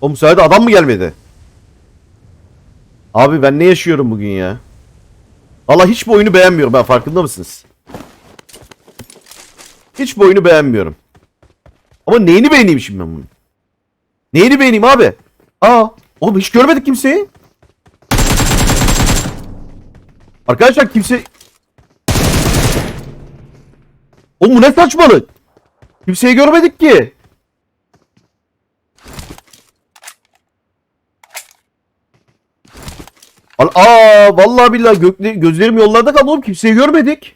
O müsaade adam mı gelmedi? Abi ben ne yaşıyorum bugün ya? Valla hiç bu oyunu beğenmiyorum ben farkında mısınız? Hiç bu oyunu beğenmiyorum. Ama neyini beğeneyim şimdi ben bunun? Neyini beğeneyim abi? Aa, oğlum hiç görmedik kimseyi. Arkadaşlar kimse... Oğlum bu ne saçmalık? Kimseyi görmedik ki. Aa vallahi billahi gökle, gözlerim yollarda kaldı oğlum kimseyi görmedik.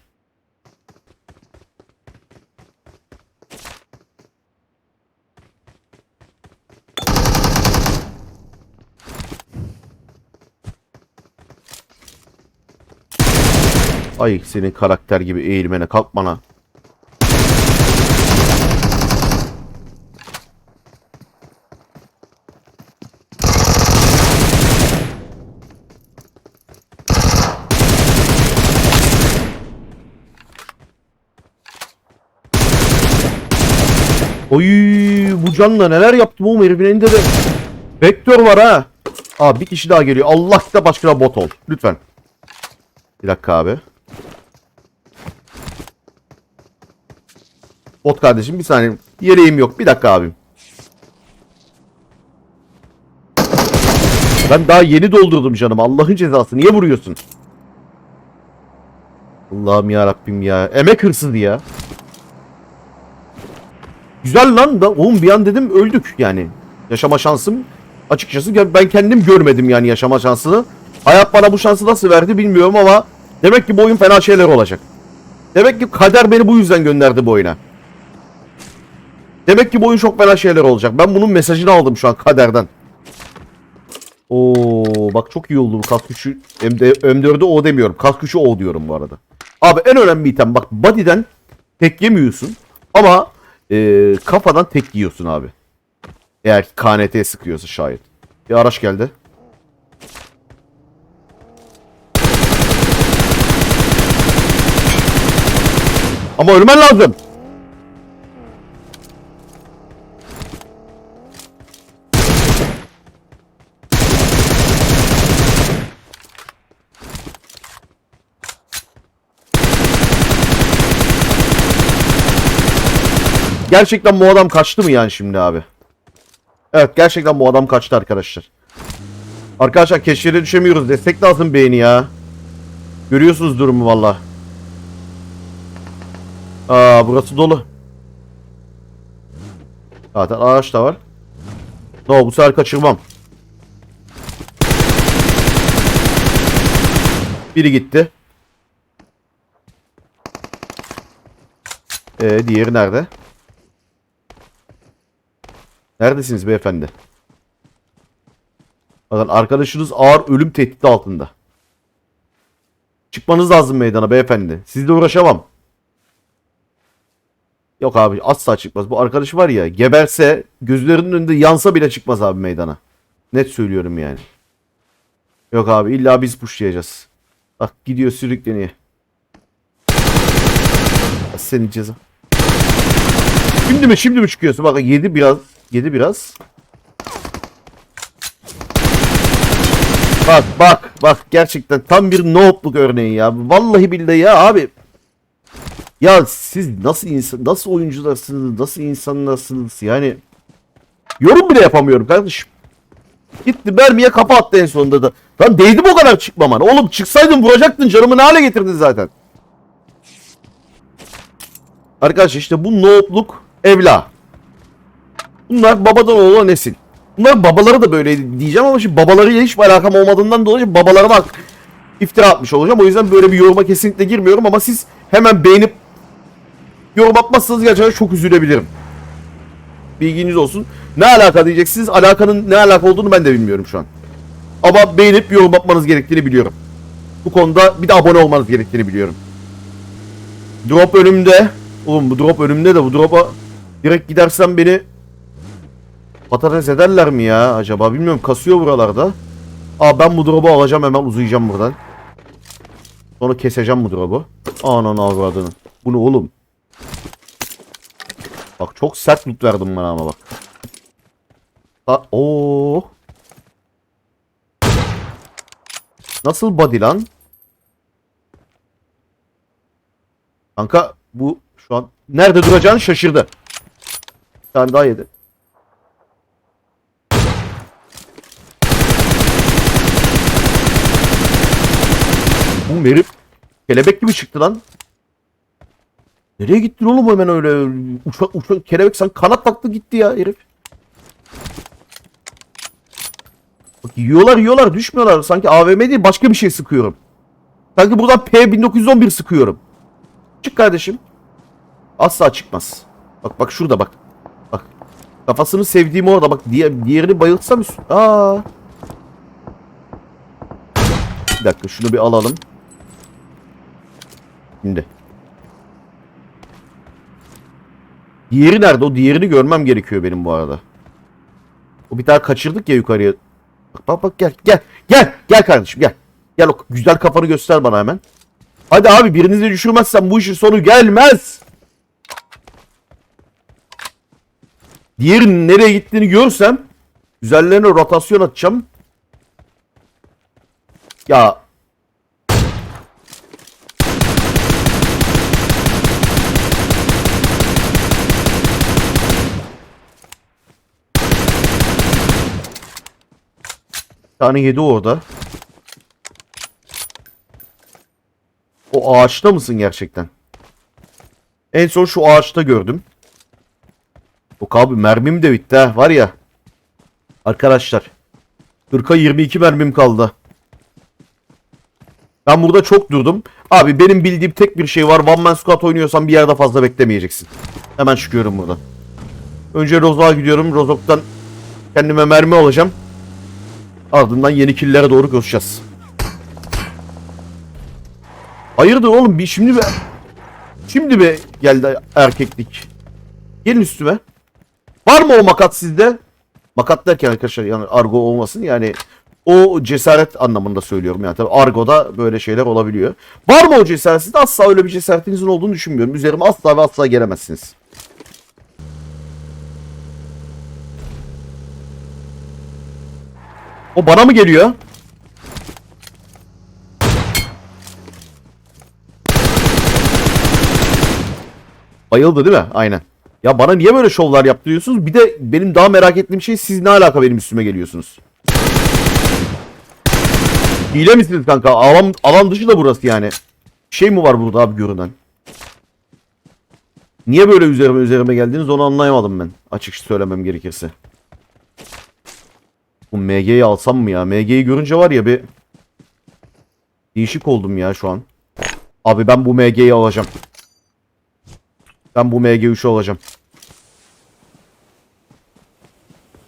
Ay senin karakter gibi eğilmene kalkmana. Oy bu canla neler yaptım oğlum herifin elinde de vektör var ha. Aa bir kişi daha geliyor. Allah kitap aşkına bot ol. Lütfen. Bir dakika abi. Bot kardeşim bir saniye. Yeleğim yok. Bir dakika abim. Ben daha yeni doldurdum canım. Allah'ın cezası. Niye vuruyorsun? Allah'ım ya Rabbim ya. Emek hırsızı ya. Güzel lan da oğlum bir an dedim öldük yani. Yaşama şansım açıkçası ben kendim görmedim yani yaşama şansını. Hayat bana bu şansı nasıl verdi bilmiyorum ama demek ki bu oyun fena şeyler olacak. Demek ki kader beni bu yüzden gönderdi bu oyuna. Demek ki bu oyun çok fena şeyler olacak. Ben bunun mesajını aldım şu an kaderden. Oo bak çok iyi oldu bu kas gücü. M4, M4'e O demiyorum. Kas gücü O diyorum bu arada. Abi en önemli item bak body'den tek yemiyorsun ama e, kafadan tek yiyorsun abi. Eğer KNT sıkıyorsa şayet. Bir araç geldi. Ama ölmen lazım. Gerçekten bu adam kaçtı mı yani şimdi abi? Evet gerçekten bu adam kaçtı arkadaşlar. Arkadaşlar keşfete düşemiyoruz. Destek lazım beğeni ya. Görüyorsunuz durumu valla. Aa burası dolu. Zaten ağaç da var. No bu sefer kaçırmam. Biri gitti. Ee, diğeri nerede? Neredesiniz beyefendi? Bakın arkadaşınız ağır ölüm tehdidi altında. Çıkmanız lazım meydana beyefendi. Sizle uğraşamam. Yok abi asla çıkmaz. Bu arkadaş var ya geberse gözlerinin önünde yansa bile çıkmaz abi meydana. Net söylüyorum yani. Yok abi illa biz pushlayacağız. Bak gidiyor sürükleniyor. Senin ceza. Şimdi mi şimdi mi çıkıyorsun? Bak yedi biraz. Yedi biraz. Bak bak bak gerçekten tam bir noobluk örneği ya. Vallahi billahi ya abi. Ya siz nasıl insan nasıl oyuncularsınız? Nasıl insanlarsınız? Yani yorum bile yapamıyorum kardeşim. Gitti mermiye kafa attı en sonunda da. Lan değdi mi o kadar çıkmaman? Oğlum çıksaydın vuracaktın canımı ne hale getirdin zaten. Arkadaşlar işte bu noobluk evla. Bunlar babadan oğula nesil. Bunların babaları da böyleydi diyeceğim ama şimdi babalarıyla hiçbir alakam olmadığından dolayı babalarıma iftira atmış olacağım. O yüzden böyle bir yoruma kesinlikle girmiyorum ama siz hemen beğenip yorum atmazsanız gerçekten çok üzülebilirim. Bilginiz olsun. Ne alaka diyeceksiniz. Alakanın ne alaka olduğunu ben de bilmiyorum şu an. Ama beğenip yorum atmanız gerektiğini biliyorum. Bu konuda bir de abone olmanız gerektiğini biliyorum. Drop önümde. Oğlum bu drop önümde de bu drop'a direkt gidersem beni patates ederler mi ya acaba? Bilmiyorum kasıyor buralarda. Aa ben bu drop'u alacağım hemen uzayacağım buradan. Sonra keseceğim bu drop'u. Ananı avradını. Bu ne oğlum? Bak çok sert loot verdim bana ama bak. Ha, oo. Nasıl body lan? Kanka bu şu an nerede duracağını şaşırdı. Bir tane daha yedi. Herif kelebek gibi çıktı lan. Nereye gittin oğlum hemen öyle? Uçak, uçak, kelebek sen kanat taktı gitti ya herif. Bak yiyorlar yiyorlar düşmüyorlar. Sanki AVM değil başka bir şey sıkıyorum. Sanki buradan P1911 sıkıyorum. Çık kardeşim. Asla çıkmaz. Bak bak şurada bak. Bak. Kafasını sevdiğim orada bak. Diğer, diğerini bayıltsam üst. Aa. Bir dakika şunu bir alalım. Şimdi. Diğeri nerede? O diğerini görmem gerekiyor benim bu arada. O bir tane kaçırdık ya yukarıya. Bak bak bak gel gel gel gel kardeşim gel. Gel o güzel kafanı göster bana hemen. Hadi abi birinizi düşürmezsen bu işin sonu gelmez. Diğerinin nereye gittiğini görsem üzerlerine rotasyon atacağım. Ya tane yedi orada. O ağaçta mısın gerçekten? En son şu ağaçta gördüm. Yok abi mermim de bitti ha var ya. Arkadaşlar. 40'a 22 mermim kaldı. Ben burada çok durdum. Abi benim bildiğim tek bir şey var. One Man Squad oynuyorsan bir yerde fazla beklemeyeceksin. Hemen çıkıyorum buradan. Önce Rozok'a gidiyorum. Rozok'tan kendime mermi alacağım. Ardından yeni killere doğru koşacağız. Hayırdır oğlum bir şimdi be. Şimdi be geldi erkeklik. Gelin üstüme. Var mı o makat sizde? Makat derken arkadaşlar yani argo olmasın yani o cesaret anlamında söylüyorum yani tabii argoda böyle şeyler olabiliyor. Var mı o cesaret sizde? Asla öyle bir cesaretinizin olduğunu düşünmüyorum. Üzerime asla ve asla gelemezsiniz. O bana mı geliyor? Bayıldı değil mi? Aynen. Ya bana niye böyle şovlar yaptırıyorsunuz? Bir de benim daha merak ettiğim şey siz ne alaka benim üstüme geliyorsunuz? Hile misiniz kanka? Alan, alan dışı da burası yani. Şey mi var burada abi görünen? Niye böyle üzerime üzerime geldiniz onu anlayamadım ben. Açık söylemem gerekirse. Bu MG'yi alsam mı ya? MG'yi görünce var ya bir değişik oldum ya şu an. Abi ben bu MG'yi alacağım. Ben bu MG3'ü alacağım.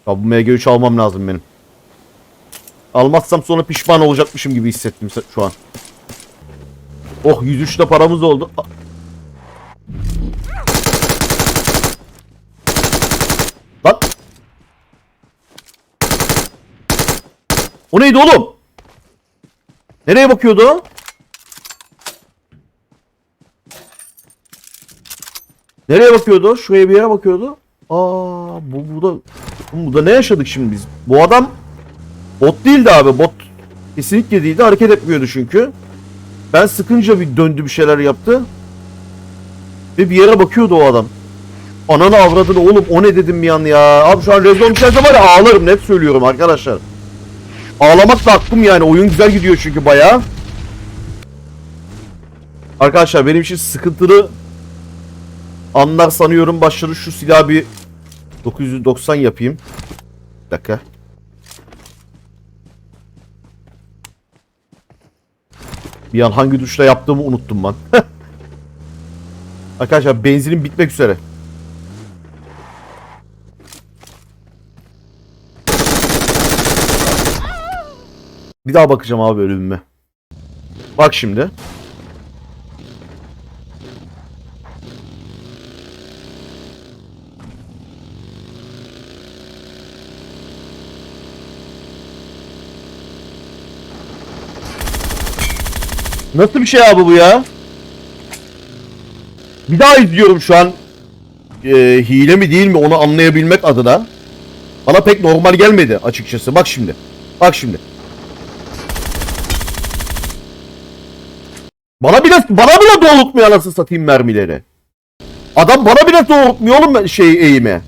Ya bu MG3 almam lazım benim. Almazsam sonra pişman olacakmışım gibi hissettim şu an. Oh 103 de paramız oldu. O neydi oğlum? Nereye bakıyordu? Nereye bakıyordu? Şuraya bir yere bakıyordu. Aa bu burada bu da ne yaşadık şimdi biz? Bu adam bot değildi abi. Bot kesinlikle değildi. Hareket etmiyordu çünkü. Ben sıkınca bir döndü bir şeyler yaptı. Ve bir yere bakıyordu o adam. Ananı avradını oğlum o ne dedim bir an ya. Abi şu an rezon içeride var ya ağlarım net söylüyorum arkadaşlar. Ağlamak da hakkım yani. Oyun güzel gidiyor çünkü bayağı. Arkadaşlar benim için sıkıntılı anlar sanıyorum başladı. Şu silahı bir 990 yapayım. Bir dakika. Bir an hangi tuşla yaptığımı unuttum ben. Arkadaşlar benzinim bitmek üzere. Bir daha bakacağım abi ölümüme. Bak şimdi. Nasıl bir şey abi bu ya? Bir daha izliyorum şu an. Ee, hile mi değil mi onu anlayabilmek adına. Bana pek normal gelmedi açıkçası. Bak şimdi. Bak şimdi. Bana bile bana bile doğrultmuyor anasını satayım mermileri. Adam bana bile doğrultmuyor oğlum şey eğimi.